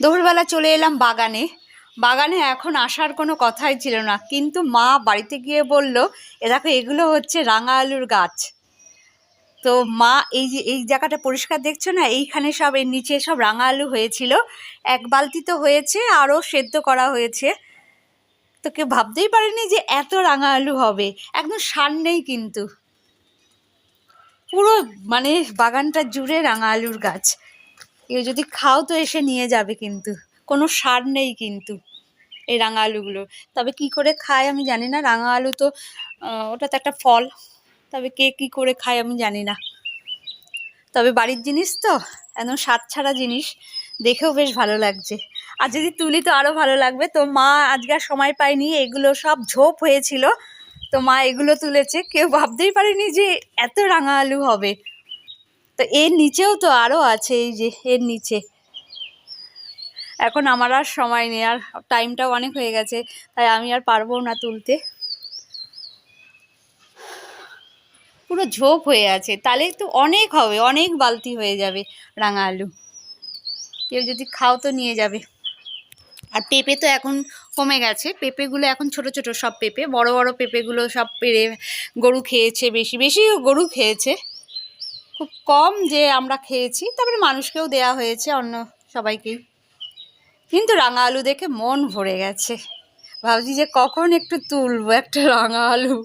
দুপুরবেলা চলে এলাম বাগানে। বাগানে এখন আসার কোনো কথাই ছিল না। কিন্তু মা বাড়িতে গিয়ে বলল, এ দেখো, এগুলো হচ্ছে রাঙা আলুর গাছ। তো মা এই যে, এই জায়গাটা পরিষ্কার দেখছ না? এইখানে সব, এর নিচে সব রাঙা আলু হয়েছিল। এক বালতি তো হয়েছে, আরও সেদ্ধ করা হয়েছে। তো কেউ ভাবতেই পারেনি যে এত রাঙা আলু হবে। একদম সার নেই কিন্তু। পুরো মানে বাগানটা জুড়ে রাঙা আলুর গাছ। কেউ যদি খাও তো এসে নিয়ে যাবে কিন্তু। কোনো সার নেই কিন্তু এই রাঙা আলুগুলো তবে কি করে খায় আমি জানি না। রাঙা আলু তো ওটা তো একটা ফল। তবে কে কি করে খায় আমি জানি না। তবে বাড়ির জিনিস তো, একদম স্বাদ ছাড়া জিনিস। দেখেও বেশ ভালো লাগছে। আর যদি তুলি তো আরও ভালো লাগবে। তো মা আজকে আর সময় পায়নি। এগুলো সব ঝোপ হয়েছিল। তো মা এগুলো তুলেছে। কেউ ভাবতেই পারেনি যে এত রাঙা আলু হবে। তো এর নিচেও তো আরও আছে এই যে, এর নিচে। এখন আমার আর সময় নেই, আর টাইমটাও অনেক হয়ে গেছে, তাই আমি আর পারব না তুলতে। পুরো ঝোপ হয়ে আছে, তাহলে তো অনেক হবে, অনেক বালতি হয়ে যাবে রাঙা আলু। কেউ যদি খাও তো নিয়ে যাবে। আর পেঁপে তো এখন কমে গেছে, পেঁপেগুলো এখন ছোট ছোট সব পেঁপে, বড় বড় পেঁপেগুলো সব পেরে গরু খেয়েছে বেশি বেশি গরু খেয়েছে। খুব কম যে আমরা খেয়েছি তারপরে মানুষকেও দেয়া হয়েছে অন্য সবাইকেই কিন্তু রাঙা আলু দেখে মন ভরে গেছে। ভাবছি যে কখন একটু তুলবো একটা রাঙা আলু।